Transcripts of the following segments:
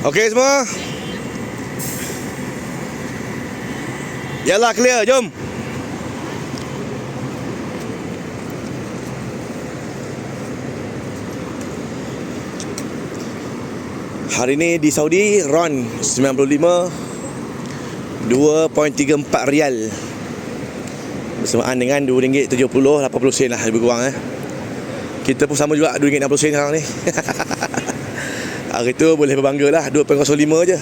Okey semua. Yalah clear, jom. Hari ni di Saudi RON 95 2.34 rial Bersamaan dengan RM2.70 80 sen lah lebih kurang eh Kita pun sama juga RM2.60 sen sekarang ni Hari tu boleh berbangga lah. 2.05 je.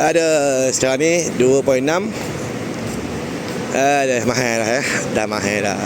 Ada sekarang ni 2.6 Ada mahal lah ya Dah mahal dah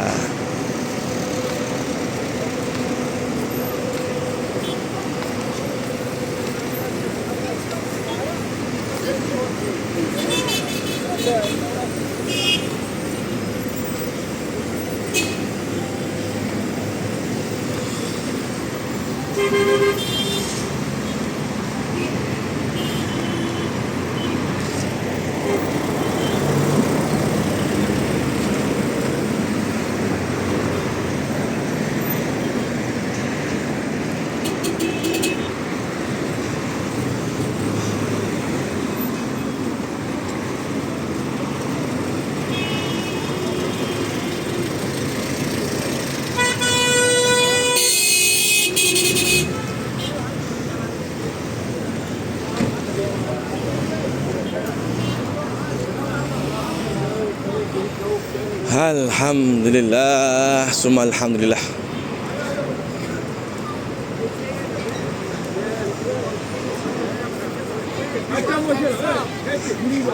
Alhamdulillah Summa Alhamdulillah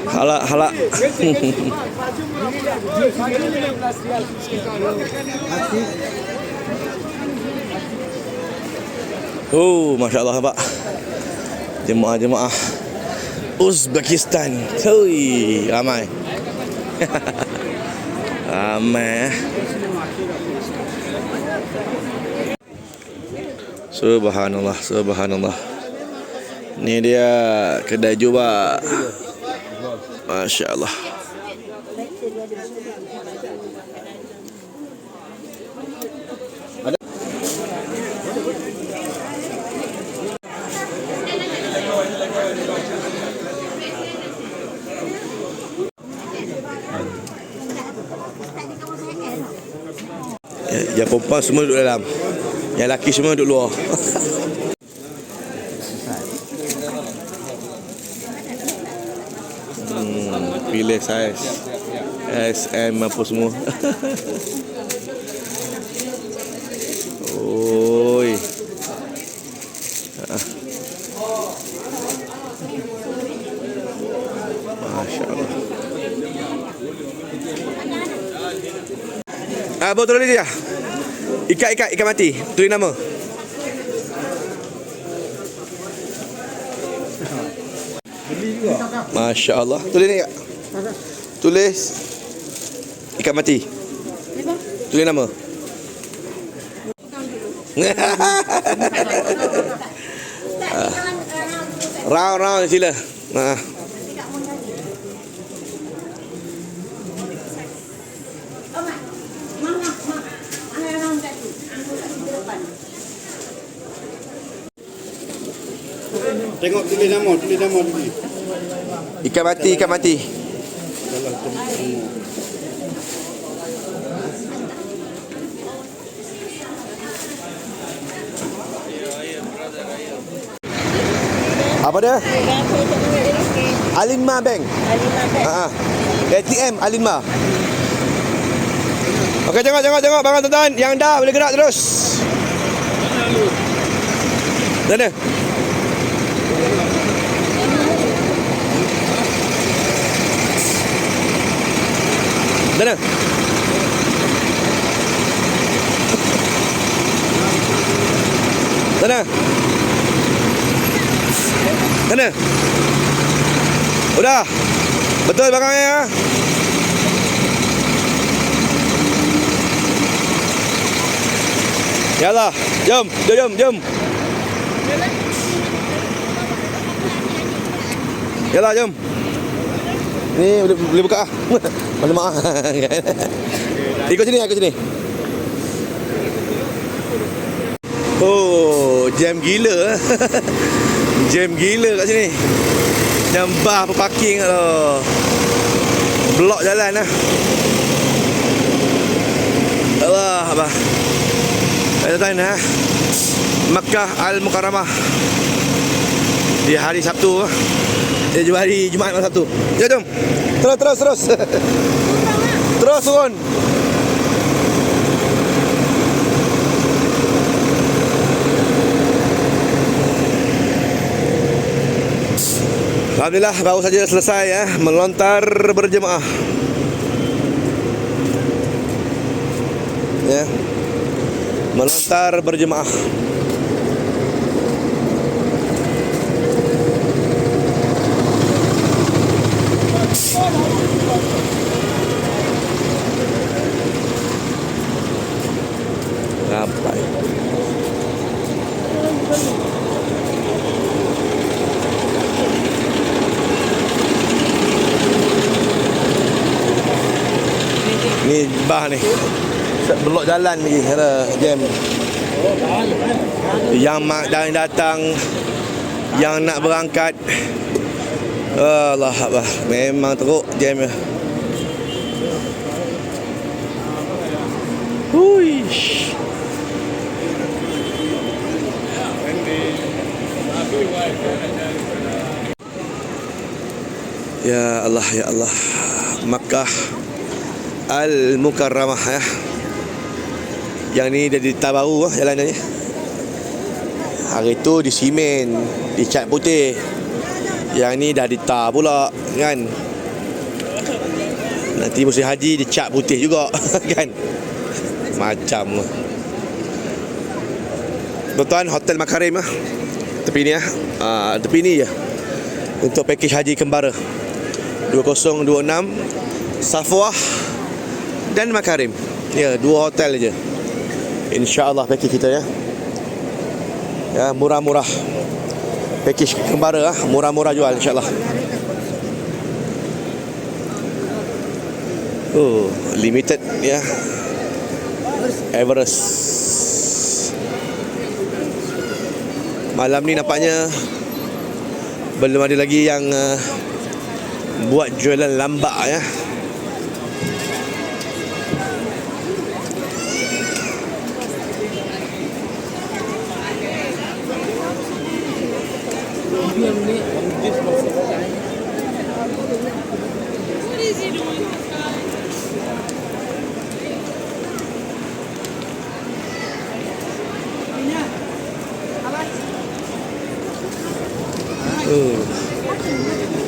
Halak halak Oh Masya Allah Pak Jemaah-jemaah Uzbekistan Hui Ramai Ramai. Subhanallah Subhanallah. Ni dia Kedai juba Masya Allah Yang perempuan semua duduk dalam. Yang lelaki semua duduk luar. Hmm, Pilih saiz. SM apa semua. Oi. Masya Allah. Ah, botol lagi Ikat ikat ikat mati. Tulis nama. Masya Allah. Tulis ni kak. Tulis ikat mati. Tulis nama. round round sila. Nah. Tengok tulis nama, tulis nama dulu. Ikan mati, ikan mati. Apa dia? Alinma Bank. Ha. ATM Alinma. Okey, tengok tengok tengok bangan tuan-tuan yang dah boleh gerak terus. Mana? Mana? Mana? Mana? Udah. Betul belakangnya ya. Yalah, jom, jom, jom, jom. Yalah, jom. Ni boleh, boleh buka ah. Mana mak. ikut sini, ikut sini. Oh, jam gila. Jam gila kat sini Nyambah apa parking tu Blok jalan lah Allah abah Kita tanya ha? Makkah Al-Mukarramah Di hari Sabtu Dia jual hari Jumaat malam Sabtu Ya jom Terus terus terus Terus turun Alhamdulillah baru saja selesai ya melontar berjemaah. Ya. Melontar berjemaah. Ni bah ni. Belok jalan lagi kena jam. Yang mak dan datang yang nak berangkat Allah Allah memang teruk jam dia. Huish. Ya Allah ya Allah Makkah Al-Mukarramah ya. Yang ni dah ditar baru lah jalan ni. Hari tu di simen, dicat putih. Yang ni dah ditar pula kan. Nanti musim haji dicat putih juga kan. Macam Tuan-tuan Hotel Makarim lah Tepi ni lah uh, Tepi ni je Untuk pakej haji kembara 2026 Safwah dan Makarim. Ya, dua hotel aja. Insya-Allah pakej kita ya. Ya, murah-murah. Pakej kembara ah, murah-murah jual insya-Allah. Oh, limited ya. Everest. Malam ni nampaknya belum ada lagi yang uh, buat jualan lambak ya. Oh.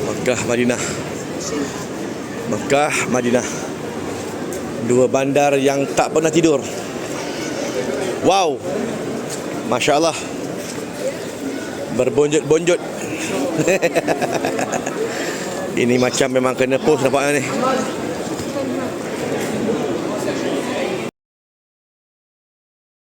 Makkah Madinah. Makkah Madinah. Dua bandar yang tak pernah tidur. Wow. Masya Allah. Berbonjot-bonjot. Ini macam memang kena post nampaknya ni.